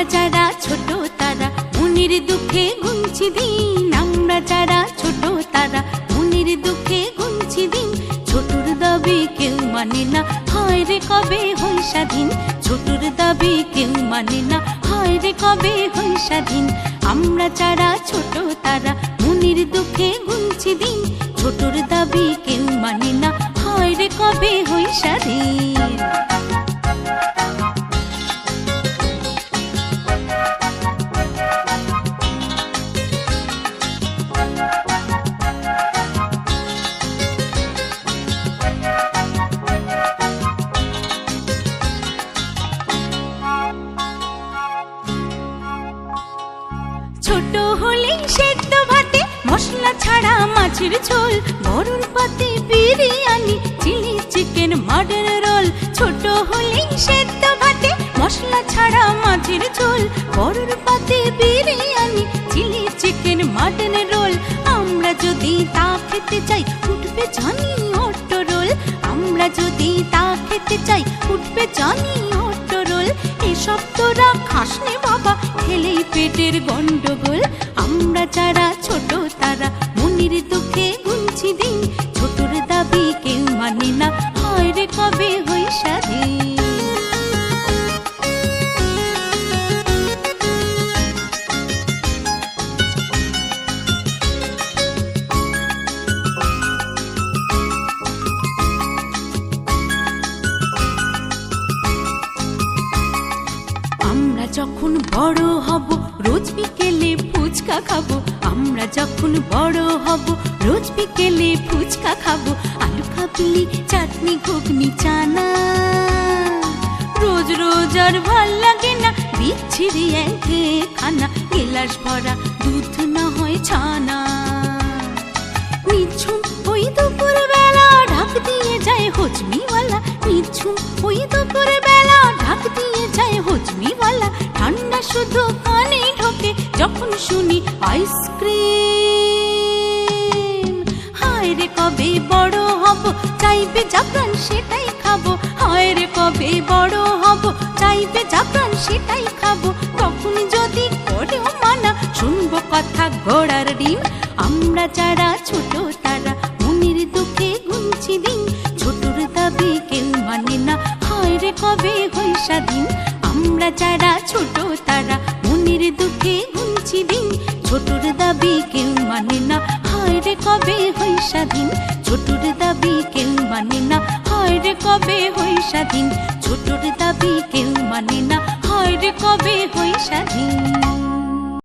আমরা যারা ছোট তারা, মুনির দুঃখে গুনছি দিন। আমরা যারা ছোট তারা, মুনির দুঃখে গুনছি দিন। ছোটুর দাবি কেউ মানে না, হয় রে কবে হই স্বাধীন? ছোটুর দাবি কেউ মানে না, হয় রে কবে হই স্বাধীন? আমরা যারা ছোট তারা ছোট হলে সেদ্ধ ভাতে মশলা ছাড়া মাছের ঝোল। গরুর পাতে biryani, chilli chicken mutton roll. ছোট হলে সেদ্ধ ভাতে মশলা ছাড়া মাছের ঝোল। গরুর পাতে biryani, chilli chicken mutton roll. আমরা যদি তা খেতে চাই, উঠবে জানি অটো রোল। আমরা যদি তা খেতে চাই, উঠবে জানি এসব তোরা বাবা, খেলেই পেটের গন্ডগোল। আমরা যারা ছোট, তারা মনির দুঃখে গুনছি দিন। ছোটর দাবি কেউ মানে না। হয় রে কবে যখন বড় হব, রোজ বিকেলে ফুচকা খাব। আমরা যখন বড় হব, রোজ বিকেলে ফুচকা খাব। আলু খাবলি চাটনি, ঘুগনি, চানা। রোজ রোজ আর ভালো লাগে না, বিচ্ছিরি একে খানা। গেলাস ভরা দুধ না হয় ছানা। নিঝুম ওই দুপুর বেলা ঢাক দিয়ে যায় হজমিওয়ালা নিঝুম ওই দুপুর বেলা শুধু কানে ঢোকে যখন শুনি আইসক্রিম। হায় রে কবে বড় হব, চাইবে জাপ্রান সেটাই খাব। হায় রে কবে বড় হব, চাইবে জাপ্রান সেটাই খাব। তখন যদি করেও মানা, শুনব কথা ঘোড়ার ডিম। আমরা যারা ছোট তারা মনির দুঃখে গুনছি দিন। ছোটর দাবি কেউ মানে না। হয় রে কবে যারা ছোট তারা, মনির দুঃখে ঘুমছি দিন। ছোটর দাবি কেউ মানে না, হয় রে কবে হই স্বাধীন? ছোটর দাবি কেউ মানে না, হয় রে কবে হই স্বাধীন? ছোটর দাবি কেউ মানে না, হয় রে কবে হই স্বাধীন?